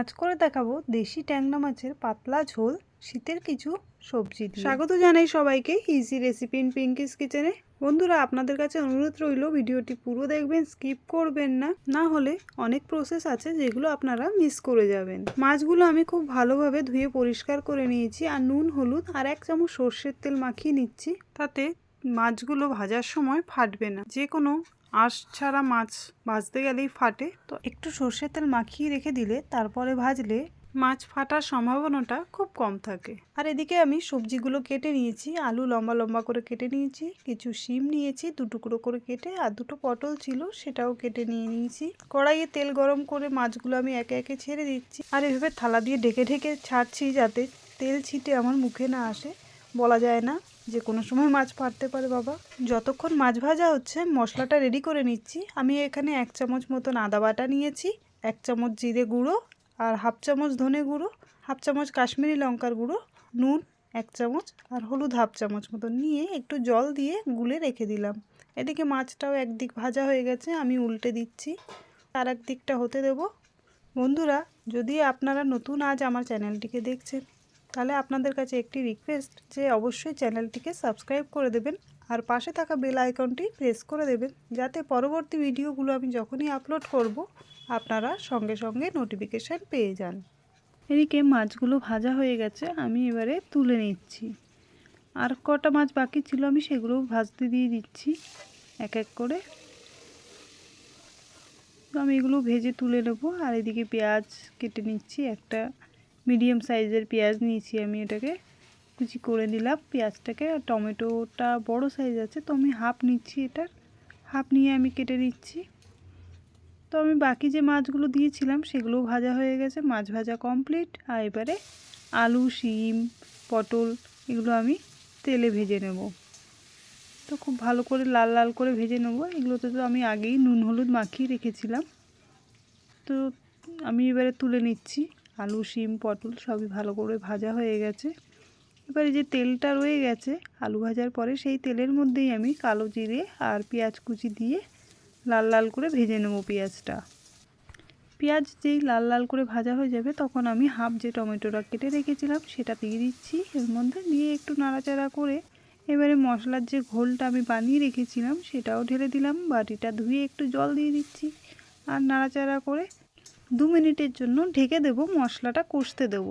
আজ করে দেখাবো দেশি ট্যাংরা মাছের পাতলা ঝোল, শীতের কিছু সবজি স্বাগত জানাই সবাইকে ইজি রেসিপি ইন পিঙ্কিস কিচেনে বন্ধুরা, আপনাদের কাছে অনুরোধ রইল, ভিডিওটি পুরো দেখবেন স্কিপ করবেন না। না হলে অনেক প্রসেস আছে যেগুলো আপনারা মিস করে যাবেন। মাছগুলো আমি খুব ভালোভাবে ধুয়ে পরিষ্কার করে নিয়েছি, আর নুন, হলুদ, আর এক চামচ সর্ষের তেল মাখিয়ে নিচ্ছি। তাতে মাছগুলো ভাজার সময় ফাটবে না। যে কোনো আঁশ ছাড়া মাছ ভাজতে গেলেই ফাটে। তো একটু সর্ষের তেল মাখিয়ে রেখে দিলে তারপরে ভাজলে মাছ ফাটার সম্ভাবনাটা খুব কম থাকে। আর এদিকে আমি সবজিগুলো কেটে নিয়েছি, আলু লম্বা লম্বা করে কেটে নিয়েছি, কিছু শিম নিয়েছি, দু টুকরো করে কেটে, আর দুটো পটল ছিল সেটাও কেটে নিয়ে নিয়েছি। কড়াইয়ে তেল গরম করে মাছগুলো আমি একে একে ছেড়ে দিচ্ছি। আর এভাবে থালা দিয়ে ঢেকে ঢেকে ছাড়ছি যাতে তেল ছিটে আমার মুখে না আসে। বলা যায় না যে কোনো সময় মাছ ফাটতে পারে বাবা। যতক্ষণ মাছ ভাজা হচ্ছে, মশলাটা রেডি করে নিচ্ছি। আমি এখানে এক চামচ মতন আদা বাটা নিয়েছি, এক চামচ জিরে গুঁড়ো আর হাফ চামচ ধনে গুঁড়ো, হাফ চামচ কাশ্মীরি লঙ্কার গুঁড়ো, নুন, এক চামচ আর হলুদ হাফ চামচ মতন নিয়ে একটু জল দিয়ে গুলে রেখে দিলাম। এদিকে মাছটাও একদিক ভাজা হয়ে গেছে, আমি উল্টে দিচ্ছি। আর এক দিকটা হতে দেব। বন্ধুরা, যদি আপনারা নতুন আজ আমার চ্যানেলটিকে দেখছেন তাহলে আপনাদের কাছে একটি রিকোয়েস্ট যে অবশ্যই চ্যানেলটিকে সাবস্ক্রাইব করে দেবেন আর পাশে থাকা বেল আইকনটি প্রেস করে দেবেন, যাতে পরবর্তী ভিডিওগুলো আমি যখনই আপলোড করব, আপনারা সঙ্গে সঙ্গে নোটিফিকেশান পেয়ে যান। এদিকে মাছগুলো ভাজা হয়ে গেছে, আমি এবারে তুলে নিচ্ছি। আর কটা মাছ বাকি ছিল আমি সেগুলো ভাজতে দিয়ে দিচ্ছি, এক এক করে। আমি এগুলো ভেজে তুলে নেব, আর এদিকে পেঁয়াজ কেটে নিচ্ছি একটা। মিডিয়াম সাইজের পেঁয়াজ নিয়েছি আমি এটাকে। কুচি করে দিলাম পেঁয়াজটাকে। আর টমেটোটা বড় সাইজ আছে, তো আমি হাফ নিচ্ছি এটার। হাফ নিয়ে আমি কেটে নিচ্ছি। তো আমি বাকি যে মাছগুলো দিয়েছিলাম সেগুলোও ভাজা হয়ে গেছে, মাছ ভাজা কমপ্লিট। আর এবারে আলু, শিম, পটল এগুলো আমি তেলে ভেজে নেব। তো খুব ভালো করে লাল লাল করে ভেজে নেব। এগুলোতে তো আমি আগেই নুন, হলুদ মাখিয়ে রেখেছিলাম। তো আমি এবারে তুলে নিচ্ছি। আলু, শিম, পটল সবই ভালো করে ভাজা হয়ে গেছে। এবারে যে তেলটা রয়ে গেছে, আলু ভাজার পরে সেই তেলের মধ্যেই আমি কালো জিরে আর পেঁয়াজ কুচি দিয়ে লাল লাল করে ভেজে নেব পেঁয়াজটা। পেঁয়াজ যেই লাল লাল করে ভাজা হয়ে যাবে তখন আমি হাফ যে টমেটোটা কেটে রেখেছিলাম সেটা দিয়ে দিচ্ছি। এর মধ্যে দিয়ে একটু নাড়াচাড়া করে এবারে মশলার যে ঘোলটা আমি বানিয়ে রেখেছিলাম সেটাও ঢেলে দিলাম, বাটিটা ধুয়ে একটু জল দিয়ে দিচ্ছি। আর নাড়াচাড়া করে দু মিনিটের জন্য ঢেকে দেব মশলাটা কষতে দেব।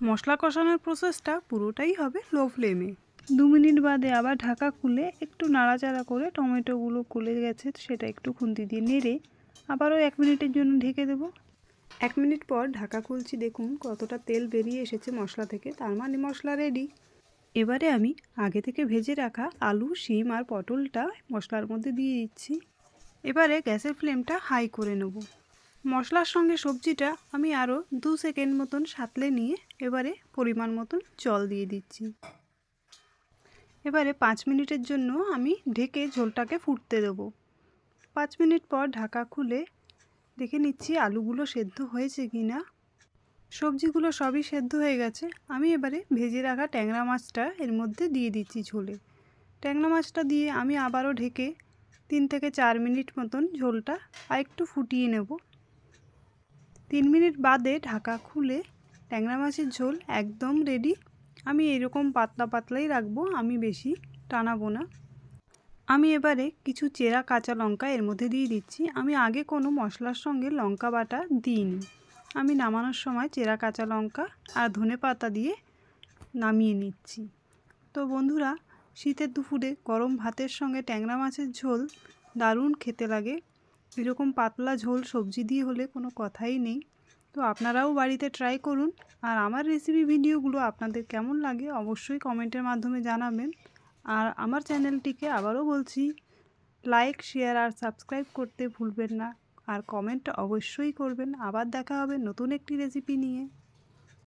মশলা কষানোর প্রসেসটা পুরোটাই হবে লো ফ্লেমে দু মিনিট বাদে আবার ঢাকা খুলে একটু নাড়াচাড়া করে টমেটোগুলো গলে গেছে সেটা একটু খুন্তি দিয়ে নেড়ে আবারও এক মিনিটের জন্য ঢেকে দেব। এক মিনিট পর ঢাকা খুলছি দেখুন কতটা তেল বেরিয়ে এসেছে মশলা থেকে তার মানে মশলা রেডি এবারে আমি আগে থেকে ভেজে রাখা আলু শিম আর পটলটা মশলার মধ্যে দিয়ে দিচ্ছি। এবারে গ্যাসের ফ্লেমটা হাই করে নেব। মশলার সঙ্গে সবজিটা আমি আরও দু সেকেন্ড মতন সাতলে নিয়ে এবারে পরিমাণ মতন জল দিয়ে দিচ্ছি। এবারে পাঁচ মিনিটের জন্য আমি ঢেকে ঝোলটাকে ফুটতে দেবো। পাঁচ মিনিট পর ঢাকা খুলে দেখে নিচ্ছি আলুগুলো সেদ্ধ হয়েছে কি না সবজিগুলো সবই সেদ্ধ হয়ে গেছে। আমি এবারে ভেজে রাখা ট্যাংরা মাছটা এর মধ্যে দিয়ে দিচ্ছি ঝোলে। ট্যাংরা মাছটা দিয়ে আমি আবারও ঢেকে তিন থেকে চার মিনিট মতন ঝোলটা আর একটু ফুটিয়ে নেব। তিন মিনিট বাদে ঢাকা খুলে ট্যাংরা মাছের ঝোল একদম রেডি আমি এরকম পাতলা পাতলাই রাখব, আমি বেশি টানাবো না। আমি এবারে কিছু চেরা কাঁচা লঙ্কা এর মধ্যে দিয়ে দিচ্ছি। আমি আগে কোনো মশলার সঙ্গে লঙ্কা বাটা দিইনি। আমি নামানোর সময় চেরা কাঁচা লঙ্কা আর ধনে পাতা দিয়ে নামিয়ে নিচ্ছি। তো বন্ধুরা, শীতের দুপুরে গরম ভাতের সঙ্গে ট্যাংরা মাছের ঝোল দারুণ খেতে লাগে। এরকম পাতলা ঝোল সবজি দিয়ে হলে কোনো কথাই নেই। তো আপনারাও বাড়িতে ট্রাই করুন। আর আমার রেসিপি ভিডিওগুলো আপনাদের কেমন লাগে অবশ্যই কমেন্টের মাধ্যমে জানাবেন। আর আমার চ্যানেলটিকে আবারও বলছি লাইক শেয়ার আর সাবস্ক্রাইব করতে ভুলবেন না। আর কমেন্ট অবশ্যই করবেন। আবার দেখা হবে নতুন একটি রেসিপি নিয়ে।